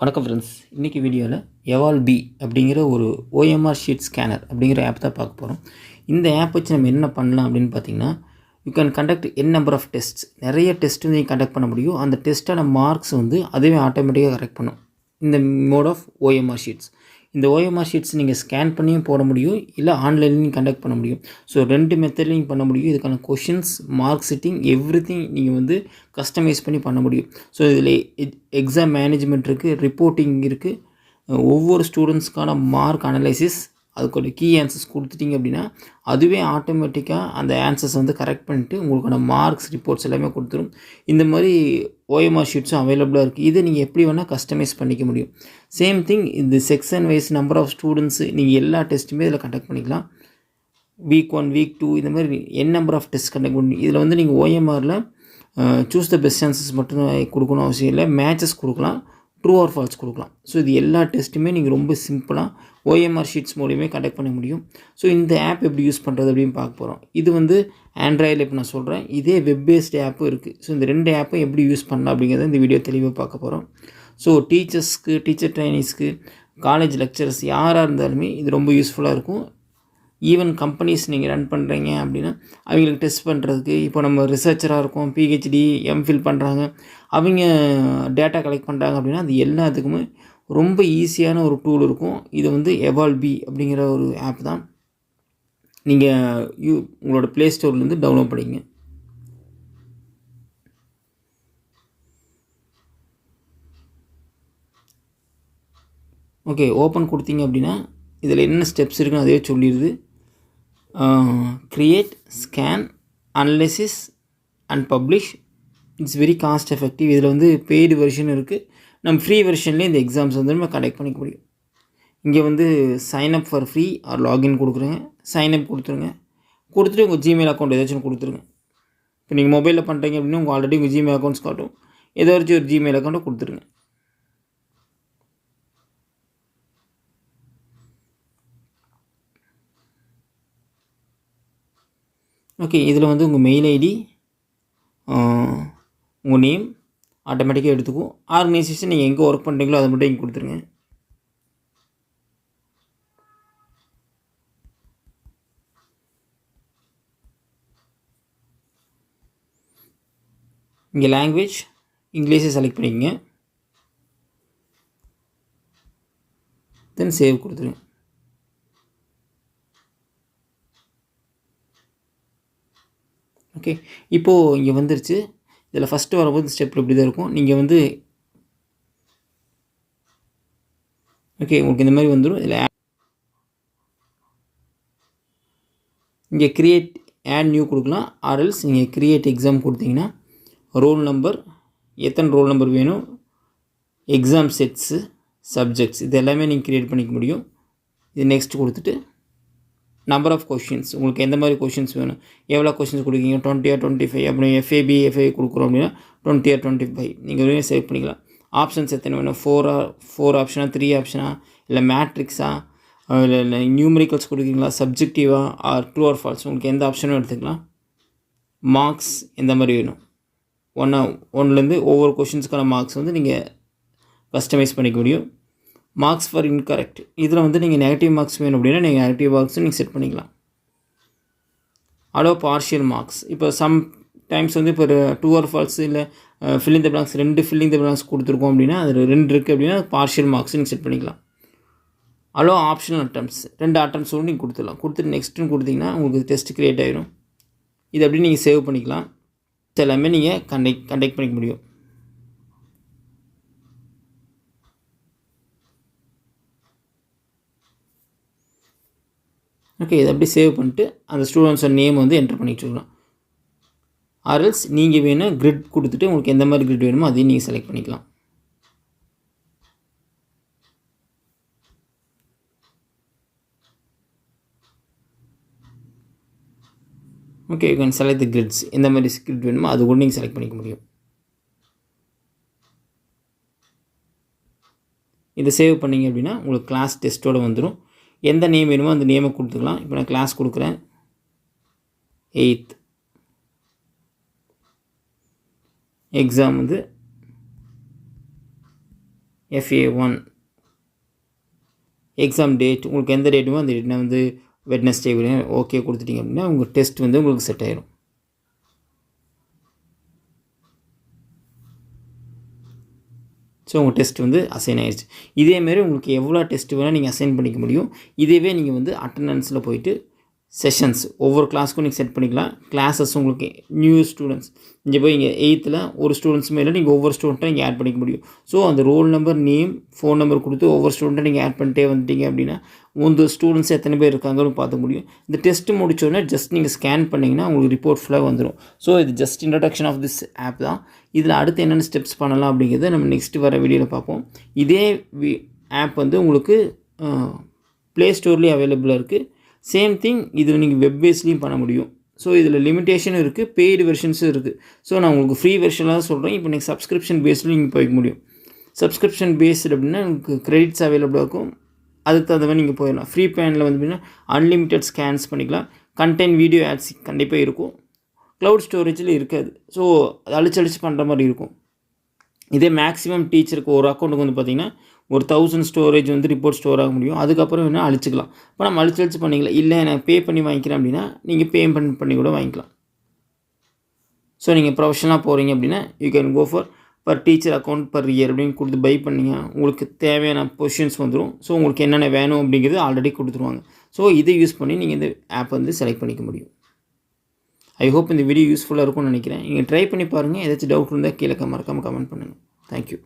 வணக்கம் ஃப்ரெண்ட்ஸ் இன்றைக்கி வீடியோவில் எவால் பி அப்படிங்கிற ஒரு ஓஎம்ஆர் ஷீட் ஸ்கேனர் அப்படிங்கிற ஆப் தான் பார்க்க போகிறோம் இந்த ஆப் வச்சு நம்ம என்ன பண்ணலாம் அப்படின்னு பார்த்தீங்கன்னா you can conduct n number of tests நிறைய டெஸ்ட் வந்து நீங்கள் கண்டக்ட் பண்ண முடியும். அந்த டெஸ்ட்டான மார்க்ஸ் வந்து அதுவே ஆட்டோமேட்டிக்காக கரெக்ட் பண்ணும். இந்த மோட் ஆஃப் ஓஎம்ஆர் ஷீட்ஸ் இந்த ஓஎம்ஆர் ஷீட்ஸ் நீங்கள் ஸ்கேன் பண்ணியும் போட முடியும் இல்லை ஆன்லைன்லையும் கண்டக்ட் பண்ண முடியும். ஸோ ரெண்டு மெத்தட்லையும் பண்ண முடியும். இதுக்கான questions mark setting everything நீங்கள் வந்து கஸ்டமைஸ் பண்ணி பண்ண முடியும். ஸோ இதில் எக்ஸாம் மேனேஜ்மெண்ட் இருக்குது ரிப்போர்ட்டிங் இருக்குது ஒவ்வொரு ஸ்டூடெண்ட்ஸ்க்கான மார்க் அனலைசிஸ் அதுக்கோட கீ ஆன்சர்ஸ் கொடுத்துட்டிங்க அப்படின்னா அதுவே ஆட்டோமேட்டிக்காக அந்த ஆன்சர்ஸ் வந்து கரெக்ட் பண்ணிட்டு உங்களுக்கான மார்க்ஸ் ரிப்போர்ட்ஸ் எல்லாமே கொடுத்துரும். இந்த மாதிரி ஓஎம்ஆர் ஷீட்ஸும் அவைலபிளாக இருக்குது இதை நீங்கள் எப்படி வேணால் கஸ்டமைஸ் பண்ணிக்க முடியும். சேம் திங் இந்த section wise number of students நீங்கள் எல்லா டெஸ்ட்டுமே இதில் கண்டக்ட் பண்ணிக்கலாம். வீக் ஒன் வீக் டூ இந்த மாதிரி N number of test conduct பண்ணி இதில் வந்து நீங்கள் ஓஎம்ஆரில் சூஸ் த பெஸ்ட் ஆன்சர்ஸ் மட்டும் கொடுக்கணும் அவசியம் இல்லை. மேட்சஸ் கொடுக்கலாம். ட்ரூ ஆர் ஃபால்ஸ் கொடுக்கலாம். ஸோ இது எல்லா டெஸ்ட்டுமே நீங்கள் ரொம்ப சிம்பிளாக ஓஎம்ஆர் ஷீட்ஸ் மூலியமே கண்டக்ட் பண்ண முடியும். ஸோ இந்த ஆப் எப்படி யூஸ் பண்ணுறது அப்படின்னு பார்க்க போகிறோம் இது வந்து ஆண்ட்ராய்டில் இப்போ நான் சொல்கிறேன் இதே வெப் பேஸ்டு ஆப்பும் இருக்குது ஸோ இந்த ரெண்டு ஆப்பும் எப்படி யூஸ் பண்ணலாம் அப்படிங்கிறத இந்த வீடியோ தெளிவாக பார்க்க போகிறோம் ஸோ டீச்சர்ஸ்க்கு டீச்சர் ட்ரைனிங்ஸ்க்கு காலேஜ் லெக்சரர்ஸ் யாராக இருந்தாலுமே இது ரொம்ப யூஸ்ஃபுல்லாக இருக்கும். ஈவன் கம்பெனிஸ் நீங்கள் ரன் பண்ணுறீங்க அப்படின்னா அவங்களுக்கு டெஸ்ட் பண்ணுறதுக்கு இப்போ நம்ம ரிசர்ச்சராக இருக்கோம் பிஹெச்டி எம்ஃபில் பண்ணுறாங்க அவங்க டேட்டா கலெக்ட் பண்ணுறாங்க அப்படின்னா அது எல்லாத்துக்குமே ரொம்ப ஈஸியான ஒரு டூல் இருக்கும். இது வந்து எவால்பி அப்படிங்கிற ஒரு ஆப் தான். நீங்கள் யூ உங்களோட ப்ளே ஸ்டோர்லேருந்து டவுன்லோட் பண்ணிங்க ஓகே ஓப்பன் கொடுத்தீங்க அப்படின்னா இதில் என்ன ஸ்டெப்ஸ் இருக்குன்னு அதே சொல்லிடுது. Create scan analysis and publish it's very cost effective இதில் வந்து பெய்டு வெர்ஷன் இருக்குது நம்ம ஃப்ரீ வெர்ஷன்லேயே இந்த எக்ஸாம்ஸ் வந்து நம்ம கண்டக்ட் பண்ணிக்க முடியும். இங்கே வந்து sign up for free or login கொடுக்குறேங்க சைன் அப் கொடுத்துருங்க. கொடுத்துட்டு உங்கள் ஜிமெயில் அக்கௌண்ட் ஏதாச்சும் கொடுத்துருங்க. இப்போ நீங்கள் மொபைலில் பண்ணுறீங்க அப்படின்னா உங்கள் ஆல்ரெடி உங்கள் ஜிமெயில் அக்கௌண்ட்ஸ் காட்டும். ஏதாச்சும் ஒரு ஜிமெயில் அக்கௌண்ட்டை கொடுத்துருங்க. ஓகே இதில் வந்து உங்கள் மெயில் ஐடி உங்கள் நேம் ஆட்டோமேட்டிக்காக எடுத்துக்கும் ஆர்கனைசேஷன் நீங்கள் எங்கே ஒர்க் பண்ணுறீங்களோ அதை மட்டும் இங்கே கொடுத்துருங்க. இங்கே லாங்குவேஜ் இங்கிலீஷை செலக்ட் பண்ணிக்கங்க. தென் சேவ் கொடுத்துருங்க. ஓகே. இப்போது இங்கே வந்துருச்சு. இதில் ஃபஸ்ட்டு வரும்போது ஸ்டெப் இப்படி தான் இருக்கும். நீங்கள் வந்து ஓகே உங்களுக்கு இந்த மாதிரி வந்துடும் இதில் இங்கே க்ரியேட் ஆட் நியூ கொடுக்கலாம். ஆர்எல்ஸ் நீங்கள் க்ரியேட் எக்ஸாம் கொடுத்தீங்கன்னா ரோல் நம்பர் எத்தனை ரோல் நம்பர் வேணும் எக்ஸாம் செட்ஸு சப்ஜெக்ட்ஸ் இது எல்லாமே நீங்கள் க்ரியேட் பண்ணிக்க முடியும். இது நெக்ஸ்ட் கொடுத்துட்டு நம்பர் ஆஃப் கொஷின்ஸ் உங்களுக்கு எந்த மாதிரி கொஷின்ஸ் வேணும்? எவ்வளோ கொஷின்ஸ் கொடுக்கீங்க? டுவெண்ட்டி டுவெண்ட்டி ஃபைவ் அப்படி F A B F I கொடுக்குறோம் அப்படின்னா டுவெண்ட்டி ஆர் டுவெண்ட்டி ஃபைவ் நீங்கள் வேணும் சேவ் பண்ணிக்கலாம். ஆப்ஷன்ஸ் எத்தனை வேணும்? ஃபோரா ஃபோர் ஆப்ஷனா த்ரீ ஆப்ஷனா இல்லை மேட்ரிக்ஸா இல்லை இல்லை நியூமரிக்கல்ஸ் கொடுக்குறீங்களா சப்ஜெக்டிவா ஆர் ட்ரூ ஆர் ஃபால்ஸ் உங்களுக்கு எந்த ஆப்ஷனும் எடுத்துக்கலாம். மார்க்ஸ் எந்த மாதிரி வேணும்? ஒன்றா ஒன்றுலேருந்து ஒவ்வொரு கொஷின்ஸ்க்கான மார்க்ஸ் வந்து நீங்கள் கஸ்டமைஸ் பண்ணிக்க முடியும். மார்க்ஸ் ஃபார் இன்கரெக்ட் இதில் வந்து நீங்கள் நெகட்டிவ் மார்க்ஸ் வேணும் அப்படின்னா நீங்கள் நெகட்டிவ் மார்க்ஸும் நீங்கள் செட் பண்ணிக்கலாம். அலோ பார்ஷியல் மார்க்ஸ் இப்போ சம் டைம்ஸ் வந்து இப்போ டூ ஆர் ஃபால்ஸ் இல்லை ஃபில்லிங் த பிளாங்க்ஸ் ரெண்டு ஃபில்லிங் த பிளாங்க்ஸ் கொடுத்துருக்கோம் அப்படின்னா அது ரெண்டு இருக்குது அப்படின்னா பார்ஷியல் மார்க்ஸ் நீங்கள் செட் பண்ணிக்கலாம். அலோ ஆப்ஷனல் அட்டம்ஸ் ரெண்டு அட்டம்ஸ் வந்து நீங்கள் கொடுத்துடலாம். கொடுத்துட்டு நெக்ஸ்ட்டுன்னு கொடுத்தீங்கன்னா உங்களுக்கு டெஸ்ட் க்ரியேட் ஆகிடும் இது அப்படி நீங்கள் சேவ் பண்ணிக்கலாம். எல்லாமே நீங்கள் கண்டெக்ட் கண்டெக்ட் பண்ணிக்க முடியும். ஓகே இதை அப்படி சேவ் பண்ணிட்டு அந்த ஸ்டூடெண்ட்ஸோட நேம் வந்து என்ட்ரு பண்ணி வச்சுக்கலாம் ஆர்எல்ஸ் நீங்கள் வேணும் கிரிட் கொடுத்துட்டு உங்களுக்கு எந்த மாதிரி கிரிட் வேணுமோ அதையும் நீங்கள் செலக்ட் பண்ணிக்கலாம். Okay you can select the grids எந்த மாதிரி கிரிட் வேணுமோ அது கூட நீங்கள் செலக்ட் பண்ணிக்க முடியும். இதை சேவ் பண்ணிங்க அப்படின்னா உங்களுக்கு கிளாஸ் டெஸ்ட்டோடு வந்துடும் எந்த நேம் வேணுமோ அந்த நேமை கொடுத்துக்கலாம். இப்போ நான் கிளாஸ் கொடுக்குறேன். எயித் எக்ஸாம் வந்து எஃப்ஏ ஒன் எக்ஸாம் டேட் உங்களுக்கு எந்த டேட்டுமோ அந்த டேட் வந்து வெட்னஸ்டே ஓகே கொடுத்துட்டீங்க அப்படின்னா உங்கள் டெஸ்ட் வந்து உங்களுக்கு செட் ஆயிடும் ஸோ உங்கள் டெஸ்ட் வந்து அசைன் ஆயிடுச்சு. இதேமாரி உங்களுக்கு எவ்வளோ டெஸ்ட் வேணால் நீங்கள் அசைன் பண்ணிக்க முடியும். இதுவே நீங்கள் வந்து அட்டண்டன்ஸில் போயிட்டு செஷன்ஸ் ஒவ்வொரு கிளாஸ்க்கும் நீங்கள் செட் பண்ணிக்கலாம். கிளாஸஸ் உங்களுக்கு நியூ ஸ்டூடெண்ட்ஸ் இங்கே போய் இங்கே எயித்தில் ஒரு ஸ்டூடெண்ட்ஸ் மேலே நீங்கள் ஒவ்வொரு ஸ்டூடெண்ட்டை நீங்கள் ஆட் பண்ணிக்க முடியும். ஸோ அந்த roll number name phone number கொடுத்து ஒவ்வொரு ஸ்டூடெண்ட்டை நீங்கள் ஆட் பண்ணிட்டே வந்துட்டீங்க அப்படின்னா உங்கள் ஸ்டூடெண்ட்ஸ் எத்தனை பேர் இருக்காங்கன்னு பார்த்துக்க முடியும். இந்த டெஸ்ட் முடிச்சோடனே ஜஸ்ட் நீங்கள் ஸ்கேன் பண்ணிங்கன்னா உங்களுக்கு ரிப்போர்ட் ஃபுல்லாக வந்துடும் ஸோ இது just introduction of this app தான். இதில் அடுத்து என்னென்ன ஸ்டெப்ஸ் பண்ணலாம் அப்படிங்கிறத நம்ம நெக்ஸ்ட் வர வீடியோவில் பார்ப்போம். இதே வி ஆப் வந்து உங்களுக்கு ப்ளே ஸ்டோர்லேயும் அவைலபிளாக இருக்குது சேம் திங் இதில் நீங்கள் வெப் பேஸ்லேயும் பண்ண முடியும். ஸோ இதில் லிமிட்டேஷனும் இருக்குது பெய்டு வெர்ஷன்ஸும் இருக்குது ஸோ நான் உங்களுக்கு ஃப்ரீ வெர்ஷனாக தான் சொல்கிறேன் இப்போ நீங்கள் சப்ஸ்கிரிப்ஷன் பேஸ்லையும் நீங்கள் போய்க்க முடியும். சப்ஸ்கிரிப்ஷன் பேஸ்டு அப்படின்னா உங்களுக்கு கிரெடிட்ஸ் அவைலபிளாக இருக்கும். அதுக்கு தகுந்த மாதிரி நீங்கள் போயிடலாம். ஃப்ரீ பிளானில் வந்து அப்படின்னா அன்லிமிட்டெட் ஸ்கேன்ஸ் பண்ணிக்கலாம். கண்டென்ட் வீடியோ ஆட்ஸ் கண்டிப்பாக இருக்கும். க்ளவுட் ஸ்டோரேஜில் இருக்காது. ஸோ அழிச்சு அழிச்சு பண்ணுற மாதிரி இருக்கும். இதே மேக்ஸிமம் டீச்சருக்கு ஒரு அக்கௌண்ட்டுக்கு வந்து பார்த்திங்கன்னா ஒரு தௌசண்ட் ஸ்டோரேஜ் வந்து ரிப்போர்ட் ஸ்டோர் ஆக முடியும். அதுக்கப்புறம் வேணால் அழிச்சிக்கலாம். இப்போ நம்ம அழிச்சு அழிச்சு பண்ணிக்கலாம். இல்லை நான் பே பண்ணி வாங்கிக்கிறேன் அப்படின்னா நீங்கள் பேமெண்ட் பண்ணி கூட வாங்கிக்கலாம். ஸோ நீங்கள் ப்ரொஃபஷனலாக போகிறீங்க அப்படின்னா you can go for per teacher account per year அப்படின்னு கொடுத்து பை பண்ணிங்க. உங்களுக்கு தேவையான பொசிஷன்ஸ் வந்துடும் ஸோ உங்களுக்கு என்னென்ன வேணும் அப்படிங்கிறது ஆல்ரெடி கொடுத்துருவாங்க. ஸோ இதை யூஸ் பண்ணி நீங்கள் இந்த ஆப் வந்து செலக்ட் பண்ணிக்க முடியும். ஐ ஹோப் இந்த வீடியோ யூஸ்ஃபுல்லாக இருக்கும்னு நினைக்கிறேன். நீங்கள் ட்ரை பண்ணி பாருங்கள் ஏதாச்சும் டவுட் இருந்தால் கீழே மறக்காமல் கமெண்ட் பண்ணுங்கள் தேங்க்யூ